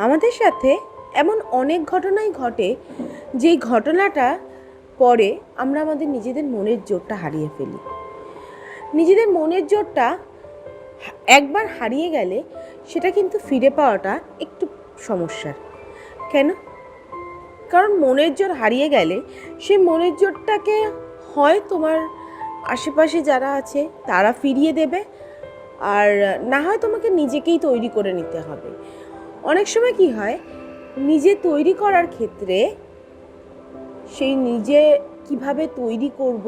আমাদের সাথে এমন অনেক ঘটনাই ঘটে, যেই ঘটনাটা পরে আমরা আমাদের নিজেদের মনের জোরটা হারিয়ে ফেলি। নিজেদের মনের জোরটা একবার হারিয়ে গেলে সেটা কিন্তু ফিরে পাওয়াটা একটু সমস্যার। কেন? কারণ মনের জোর হারিয়ে গেলে সেই মনের জোরটাকে হয় তোমার আশেপাশে যারা আছে তারা ফিরিয়ে দেবে, আর না হয় তোমাকে নিজেকেই তৈরি করে নিতে হবে। অনেক সময় কি হয়, নিজে তৈরি করার ক্ষেত্রে সেই নিজে কীভাবে তৈরি করব,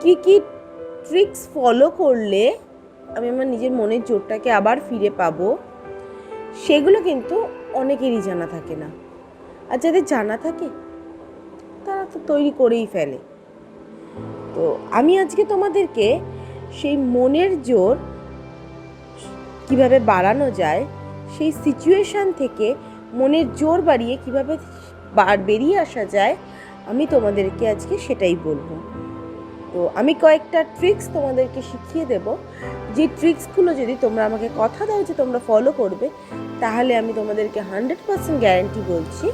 কি কি ট্রিক্স ফলো করলে আমি আমার নিজের মনের জোরটাকে আবার ফিরে পাবো, সেগুলো কিন্তু অনেকেরই জানা থাকে না। আর যাদের জানা থাকে, তারা তো তৈরি করেই ফেলে। তো আমি আজকে তোমাদেরকে সেই মনের জোর কীভাবে বাড়ানো যায় সেই সিচুয়েশান থেকে মনের জোর বাড়িয়ে কীভাবে বার, বেরিয়ে আসা যায়, আমি তোমাদেরকে আজকে সেটাই বলব। তো আমি কয়েকটা ট্রিক্স তোমাদেরকে শিখিয়ে দেব। যে ট্রিক্সগুলো যদি তোমরা আমাকে কথা দাও যে তোমরা ফলো করবে, তাহলে আমি তোমাদেরকে হান্ড্রেড পার্সেন্ট গ্যারান্টি বলছি,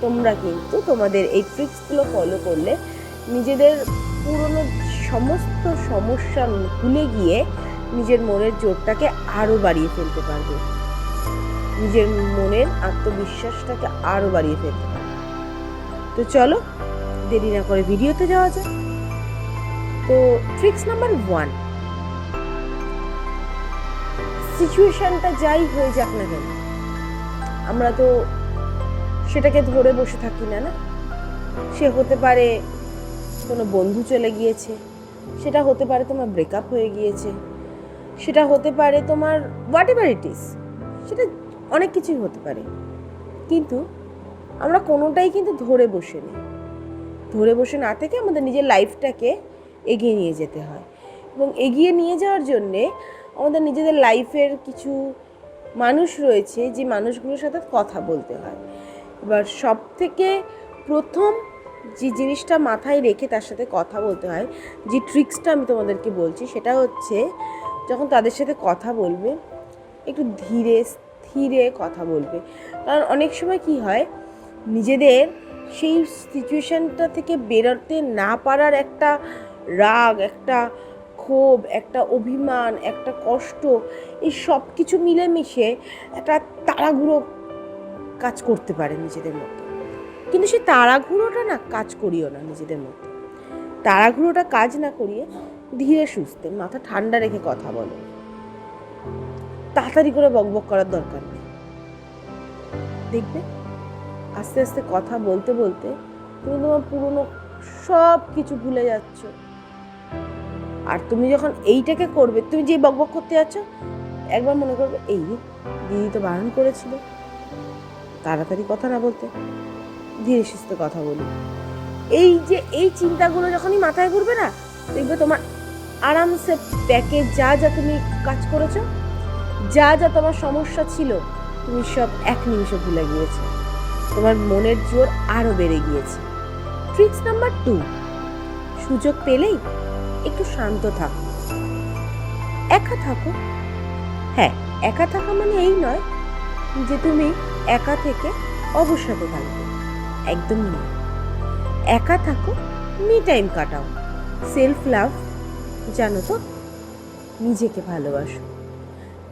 তোমরা কিন্তু তোমাদের এই ট্রিক্সগুলো ফলো করলে নিজেদের পুরনো সমস্ত সমস্যা ভুলে গিয়ে নিজের মনের জোরটাকে আরও বাড়িয়ে ফেলতে পারবে। নিজের মনের আত্মবিশ্বাসটাকে আরও বাড়িয়ে ফেলতে পারবে তো চলো, দেরি না করে ভিডিওতে যাওয়া যায় তো ট্রিক্স নাম্বার ওয়ান সিচুয়েশনটা যাই হয়ে যাক না কেন, আমরা তো সেটাকে ধরে বসে থাকি না না? সে হতে পারে কোনো বন্ধু চলে গিয়েছে, সেটা হতে পারে তোমার ব্রেকআপ হয়ে গিয়েছে, সেটা হতে পারে তোমার হোয়াট এভার ইট ইস সেটা অনেক কিছুই হতে পারে। কিন্তু আমরা কোনোটাই কিন্তু ধরে বসে নেই। ধরে বসে না থেকে আমাদের নিজের লাইফটাকে এগিয়ে নিয়ে যেতে হয়। এবং এগিয়ে নিয়ে যাওয়ার জন্যে আমাদের নিজেদের লাইফের কিছু মানুষ রয়েছে, যে মানুষগুলোর সাথে কথা বলতে হয়। এবার সব থেকে প্রথম যে জিনিসটা মাথায় রেখে তার সাথে কথা বলতে হয়, যে ট্রিক্সটা আমি তোমাদেরকে বলছি, সেটা হচ্ছে যখন তাদের সাথে কথা বলবে, একটু ধীরে স্থিরে কথা বলবে। কারণ অনেক সময় কি হয়, নিজেদের সেই সিচুয়েশানটা থেকে বেরোতে না পারার একটা রাগ, একটা ক্ষোভ, একটা অভিমান, একটা কষ্ট, এই সব কিছু মিলেমিশে একটা তাড়াহুড়ো কাজ করতে পারে নিজেদের মধ্যে। কিন্তু সেই তাড়াহুড়োটা না কাজ করিও না নিজেদের মধ্যে। তাড়াহুড়োটা কাজ না করিয়ে ধীরে সুস্থে, মাথা ঠান্ডা রেখে কথা বলো। তাড়াতাড়ি করে বকবক করার দরকার দেখবে? আস্তে আস্তে কথা বলতে বলতে তুমি তোমার পুরনো সব কিছু ভুলে যাচ্ছ। আর তুমি যখন এইটাকে করবে, তুমি যে বকবক করতে যাচ্ছ, একবার মনে করবে, এই দিদি তো বারণ করেছিল। তাড়াতাড়ি কথা না বলতে, ধীরে সুস্থে কথা বলি। এই যে এই চিন্তাগুলো যখনই মাথায় ঘুরবে না, দেখবে তোমার আরামসে ব্যাকে যা যা তুমি কাজ করেছ, যা যা তোমার সমস্যা ছিল তুমি সব এক নিমিষে ভুলে গিয়েছো। তোমার মনের জোর আরও বেড়ে গিয়েছে। ট্রিক্স নাম্বার টু সুযোগ পেলেই একটু শান্ত থাকো। একা থাকো। হ্যাঁ একা থাকা মানে এই নয় যে তুমি একা থেকে অবসাদে থাকবে। একদম নয়। একা থাকো মি টাইম কাটাও। সেলফ লাভ জানো তো, নিজেকে ভালোবাসো।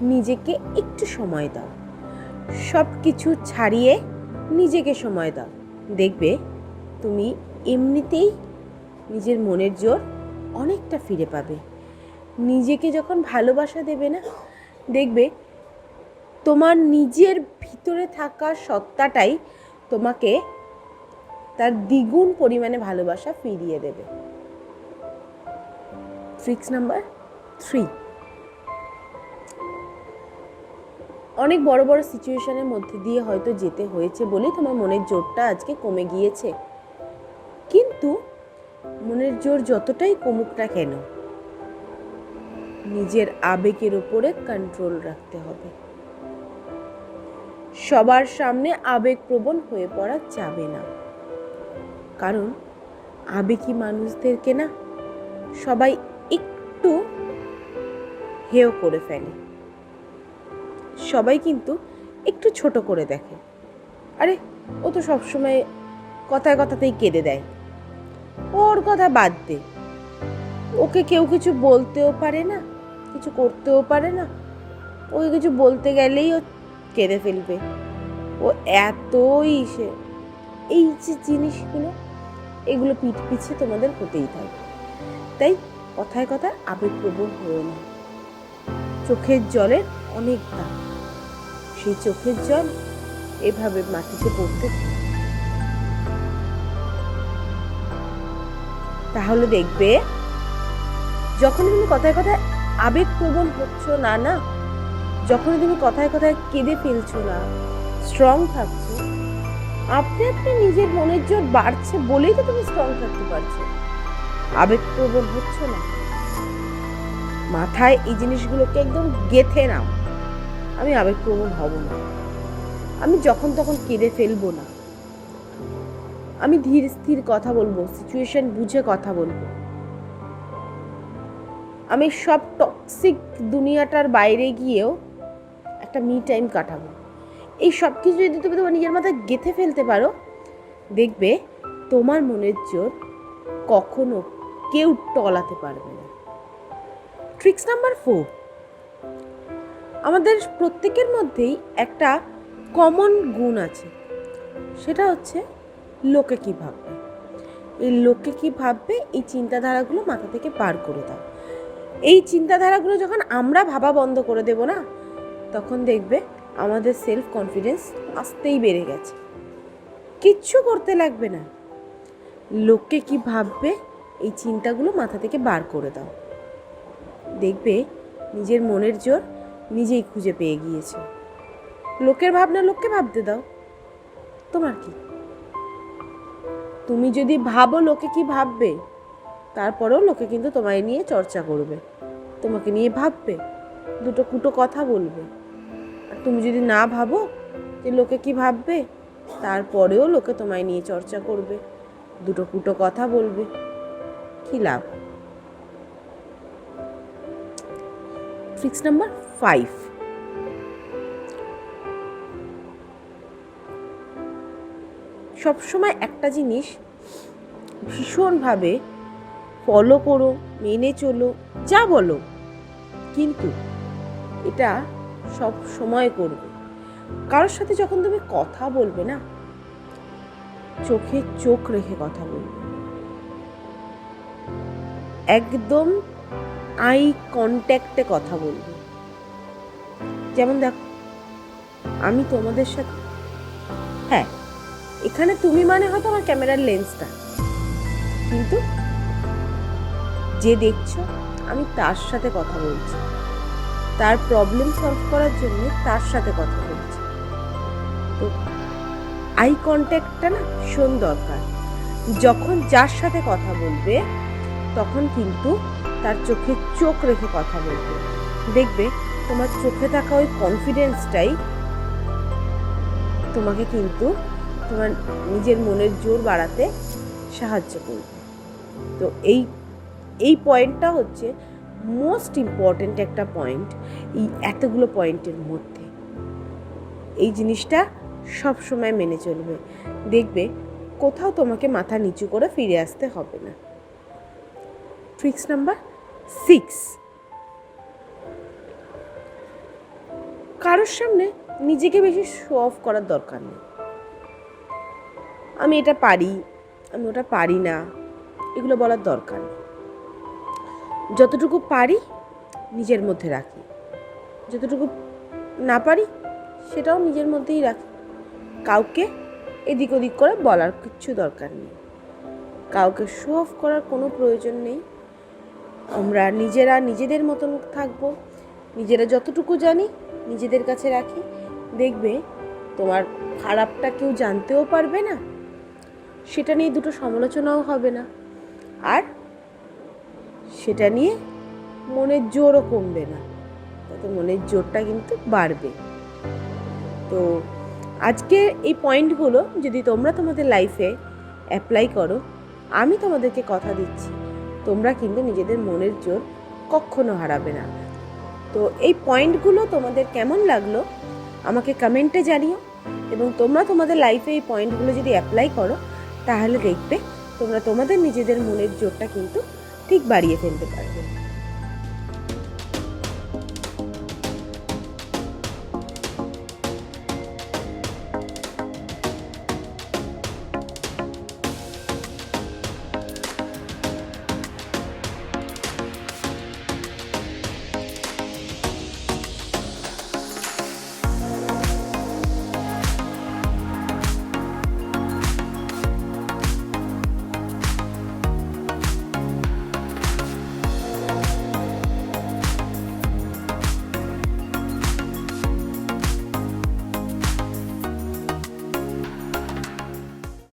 নিজেকে একটু সময় দাও। সব কিছু ছাড়িয়ে নিজেকে সময় দাও। দেখবে তুমি এমনিতেই নিজের মনের জোর অনেকটা ফিরে পাবে। নিজেকে যখন ভালোবাসা দেবে না, দেখবে তোমার নিজের ভিতরে থাকা সত্তাটাই তোমাকে তার দ্বিগুণ পরিমাণে ভালোবাসা ফিরিয়ে দেবে। Tricks number three. অনেক বড় বড় সিচুয়েশনের মধ্যে দিয়ে হয়তো যেতে হয়েছে বলেই তোমার মনের জোরটা আজকে কমে গিয়েছে। কিন্তু মনের জোর যতটাই কমুক না কেন, নিজের আবেগের উপরে কন্ট্রোল রাখতে হবে। সবার সামনে আবেগপ্রবণ হয়ে পড়া যাবে না। কারণ আবেগী মানুষদেরকে না সবাই একটু হেয় করে ফেলে। সবাই কিন্তু একটু ছোট করে দেখে। আরে, ও তো সবসময় কথায় কথাতেই কেঁদে দেয়। ওর কথা বাদ দে। ওকে কেউ কিছু বলতেও পারে না, কিছু করতেও পারে না। ওকে কিছু বলতে গেলেই ও কেঁদে ফেলবে। ও এতই সে, এই যে জিনিসগুলো, এগুলো পিঠ পিছিয়ে তোমাদের হতেই থাকে। তাই কথায় কথায় আবেগপ্রবণ হয়েও না। চোখের জলের অনেক দাম সেই চোখের জল এভাবে মাটিতে পড়তে। তাহলে দেখবে যখন তুমি কথায় কথায় আবেগ আবেগপ্রবণ হচ্ছ না না যখন তুমি কথায় কথায় কেঁদে ফেলছো না স্ট্রং থাকছো, আপনি আপনি নিজের মনের জোর বাড়ছে বলেই তো তুমি স্ট্রং থাকতে পারছ। আবেগ আবেগপ্রবণ হচ্ছ না। মাথায় এই জিনিসগুলোকে একদম গেথে নাও। আমি আবেগপ্রবণ হব না। আমি যখন তখন কেঁদে ফেলব না। আমি ধীর, স্থির কথা বলব সিচুয়েশন বুঝে কথা বলব। আমি সব টক্সিক দুনিয়াটার বাইরে গিয়েও একটা মি টাইম কাটাবো। এই সব কিছু যদি তুমি তোমার নিজের মাথায় গেঁথে ফেলতে পারো, দেখবে তোমার মনের জোর কখনো কেউ টলাতে পারবে না। ট্রিক্স নাম্বার ফোর আমাদের প্রত্যেকের মধ্যেই একটা কমন গুণ আছে। সেটা হচ্ছে লোকে কি ভাববে? এই লোকে কি ভাববে? এই চিন্তাধারাগুলো মাথা থেকে পার করে দাও। এই চিন্তাধারাগুলো যখন আমরা ভাবা বন্ধ করে দেব না, তখন দেখবে আমাদের সেলফ কনফিডেন্স আসতেই বেড়ে গেছে। কিচ্ছু করতে লাগবে না। লোককে কি ভাববে? এই চিন্তাগুলো মাথা থেকে বার করে দাও। দেখবে নিজের মনের জোর নিজেই খুঁজে পেয়ে গিয়েছে। লোকের ভাবনা লোককে ভাবতে দাও। তোমার কি? তুমি যদি ভাবো লোকে কি ভাববে, তারপরেও লোকে কিন্তু তোমায় নিয়ে চর্চা করবে। তোমাকে নিয়ে ভাববে, দুটো কুটো কথা বলবে। আর তুমি যদি না ভাবো যে লোকে কি ভাববে, তারপরেও লোকে তোমায় নিয়ে চর্চা করবে, দুটো কুটো কথা বলবে। কি লাভ? ট্রিক্স নাম্বার ফাইভ সবসময় একটা জিনিস ভীষণভাবে ফলো করো, মেনে চলো, যা বলো, কিন্তু এটা সব সময় করবে। কারোর সাথে যখন তুমি কথা বলবে না, চোখে চোখ রেখে কথা বলবে। একদম আই কন্ট্যাক্টে কথা বলবে। যেমন দেখো, আমি তোমাদের সাথে হ্যাঁ এখানে তুমি মানে হয়তো আমার ক্যামেরার লেন্সটা, কিন্তু যে দেখছ, আমি তার সাথে কথা বলছি। তার প্রবলেম সলভ করার জন্য তার সাথে কথা বলছি। তো আই কন্ট্যাক্টটা না ভীষণ দরকার। যখন যার সাথে কথা বলবে, তখন কিন্তু তার চোখে চোখ রেখে কথা বলবে। দেখবে তোমার চোখে থাকা ওই কনফিডেন্সটাই তোমাকে কিন্তু তোমার নিজের মনের জোর বাড়াতে সাহায্য করবে। তো এই এই পয়েন্টটা হচ্ছে মোস্ট ইম্পর্ট্যান্ট একটা পয়েন্ট এই এতগুলো পয়েন্টের মধ্যে। এই জিনিসটা সব সময় মেনে চলবে। দেখবে কোথাও তোমাকে মাথা নিচু করে ফিরে আসতে হবে না। Tricks number six. কারোর সামনে নিজেকে বেশি শো অফ করার দরকার নেই। আমি এটা পারি, আমি ওটা পারি না, এগুলো বলার দরকার নেই। যতটুকু পারি নিজের মধ্যে রাখি। যতটুকু না পারি সেটাও নিজের মধ্যেই রাখি। কাউকে এদিক ওদিক করে বলার কিচ্ছু দরকার নেই। কাউকে শো অফ করার কোনো প্রয়োজন নেই। আমরা নিজেরা নিজেদের মতন থাকব। নিজেরা যতটুকু জানি নিজেদের কাছে রাখি। দেখবে তোমার খারাপটা কেউ জানতেও পারবে না। সেটা নিয়ে দুটো সমালোচনাও হবে না। আর সেটা নিয়ে মনের জোরও কমবে না। তাতে মনের জোরটা কিন্তু বাড়বে। তো আজকে এই পয়েন্টগুলো যদি তোমরা তোমাদের লাইফে অ্যাপ্লাই করো, আমি তোমাদেরকে কথা দিচ্ছি। তোমরা কিন্তু নিজেদের মনের জোর কখনো হারাবে না। তো এই পয়েন্টগুলো তোমাদের কেমন লাগল আমাকে কমেন্টে জানিও এবং তোমরা তোমাদের লাইফে এই পয়েন্টগুলো যদি অ্যাপ্লাই করো, তাহলে দেখবে তোমরা তোমাদের নিজেদের মনের জোরটা কিন্তু ঠিক বাড়িয়ে ফেলতে পারবে।